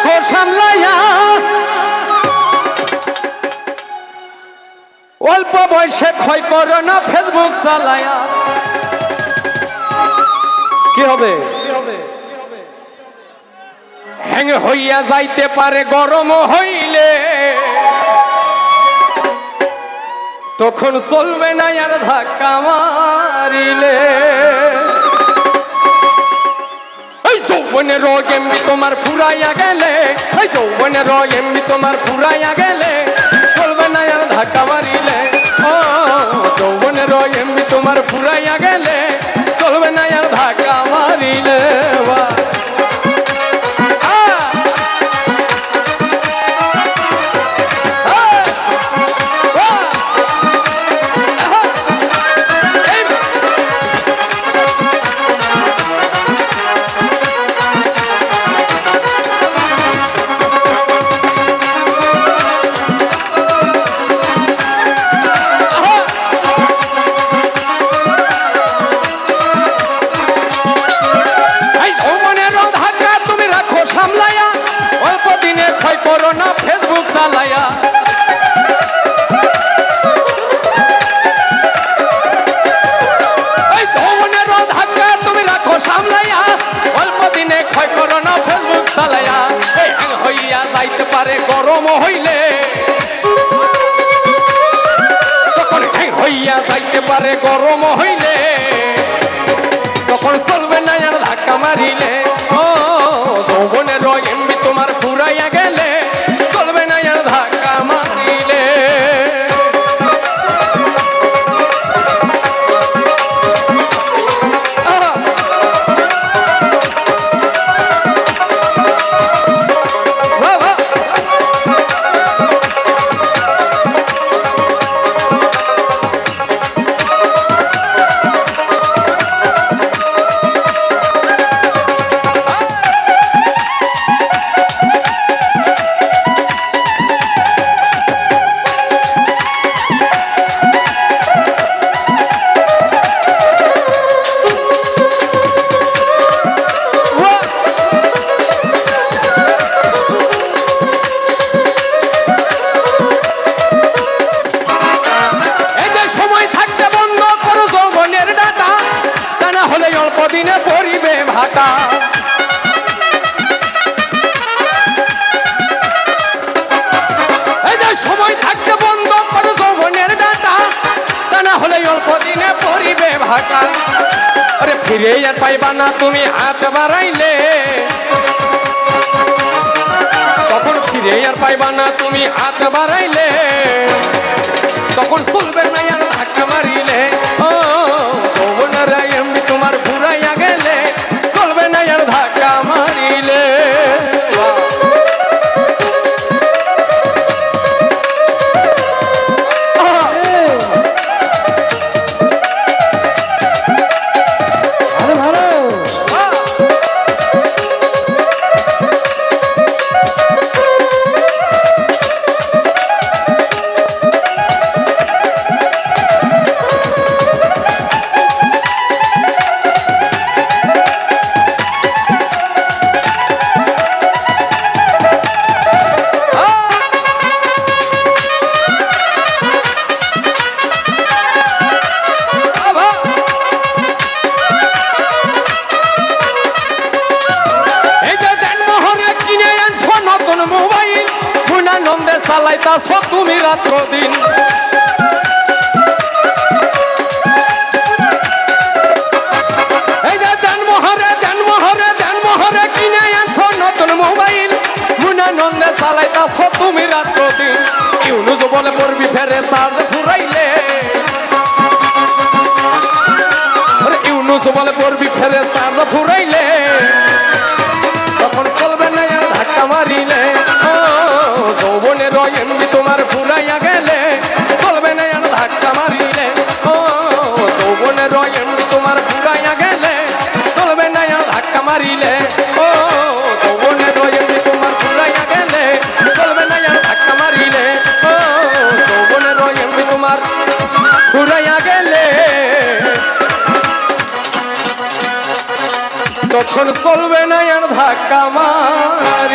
রাখো সামলাইয়া। অল্প বয়সে ক্ষয় করো না ফেসবুক চালায়া কি হবে? হ্যাং হইয়া যাইতে পারে, গরম হইলে। তখন চলবে না আর ধাক্কা মারিলে। যৌবনের এমনি তোমার ফুরাইয়া গেলে যৌবনের এমনি তোমার ফুরাইয়া গেলে যাইতে গরম হইলে তখন হইয়া যাইতে পারে গরম হইলে। দিনে পরিবে ভাটা এই সময় থাকতে বন্ধ করো যৌবনের ডাটা, তা না হলে অল্প দিনে পরিবে ভাটা আরে ফিরে আর পাইবা না তুমি হাত বাড়াইলে। তখন ফিরে আর পাইবা না তুমি হাত বাড়াইলে। তখন চলবে না আর ধাক্কা মারিলে। গুণানন্দে চালাইতাছ তুমি রাত্র দিন। চালাইতাছ তুমি রাত্র দিন। ইউনুজ বলে পড়বি ফেরে চার্জ যৌবনের রয়, এমনি তোমার ফুরাইয়া গেলে চলবে না ধাক্কা মারিলে। ও যৌবনের রয়, এমনি তোমার ফুরাইয়া গেলে চলবে না ধাক্কা মারিলে। ও যৌবনের রয়, এমনি তোমার ফুরাইয়া গেলে। তখন চলবে না ধাক্কা মার